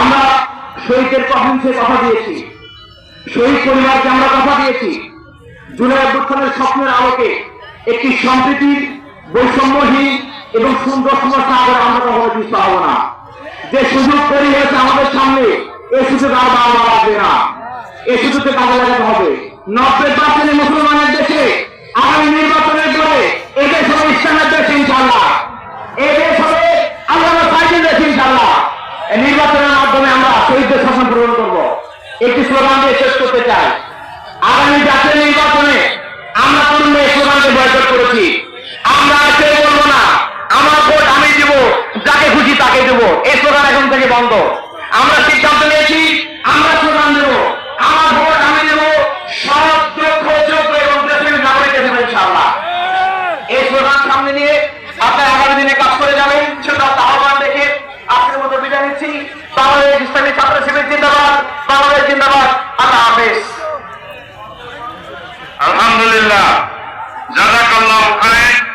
আমরা শহীদের প্রশংসে কথা দিয়েছি। শহীদ পরিবারকে আমরা কথা দিয়েছি। জুলাই অভ্যুত্থানের স্বপ্নের আলোকে একটি সম্প্রীতির বৈষম্যহীন এবং সুন্দর না করে আমরা কখনো পিছু হব না। যে সুযোগ তৈরি হয়েছে আমাদের সামনে এই সুযোগ আর বারবার আসবে না। এই সুযোগকে কাজে লাগাতে হবে। নব্বই পার্সেন্ট নির্বাচনের মাধ্যমে আমরা শহীদদের স্বপ্ন পূরণ করব। একটি স্লোগান দিয়ে শেষ করতে চাই। আগামী জাতীয় নির্বাচনে আমরা তরুণ এই স্লোগানকে বয়কট করেছি। আমরা কেউ বলব না। আমার ভোট আমি দিব, যাকে খুশি তাকে দেব। এই স্লোগান এখন থেকে বন্ধ। আমরা সিদ্ধান্ত নিয়েছি, আমরা স্লোগান দেব। আমার ভোট আমি দেব সব দক্ষ যোগ্য এবং দেশের নাগরিককে দেবো ইনশাআল্লাহ। এই স্লোগান সামনে নিয়ে আপনার আগামী দিনে কাজ করে যাবেন। বাংলাদেশ ইসলামী ছাত্র শিবির জিন্দাবাদ বাংলাদেশ জিন্দাবাদ। আল্লাহ হাফেজ। আলহামদুলিল্লাহ। জাজাকাল্লাহ খায়ের